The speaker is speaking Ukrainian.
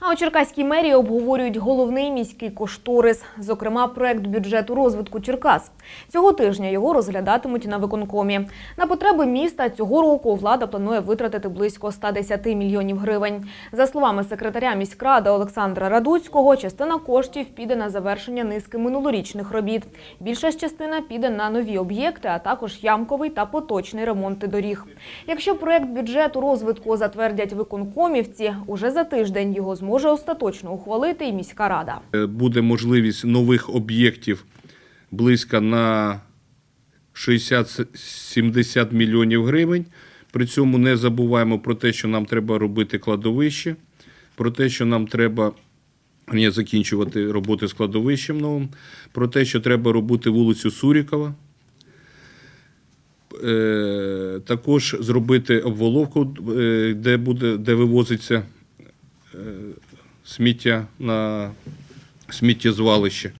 А у Черкаській мерії обговорюють головний міський кошторис, зокрема проект бюджету розвитку Черкас. Цього тижня його розглядатимуть на виконкомі. На потреби міста цього року влада планує витратити близько 110 мільйонів гривень. За словами секретаря міськради Олександра Радуцького, частина коштів піде на завершення низки минулорічних робіт. Більша ж частина піде на нові об'єкти, а також ямковий та поточний ремонти доріг. Якщо проект бюджету розвитку затвердять виконкомівці, уже за тиждень його зможе остаточно ухвалити і міська рада. Е, Буде можливість нових об'єктів близько на 60-70 мільйонів гривень. При цьому не забуваємо про те, що нам треба робити кладовище, про те, що нам треба ні, закінчувати роботи з кладовищем новим, про те, що треба робити вулицю Сурікова. Е, також зробити обволовку, е, де, буде, де вивозиться сміття на сміттєзвалище.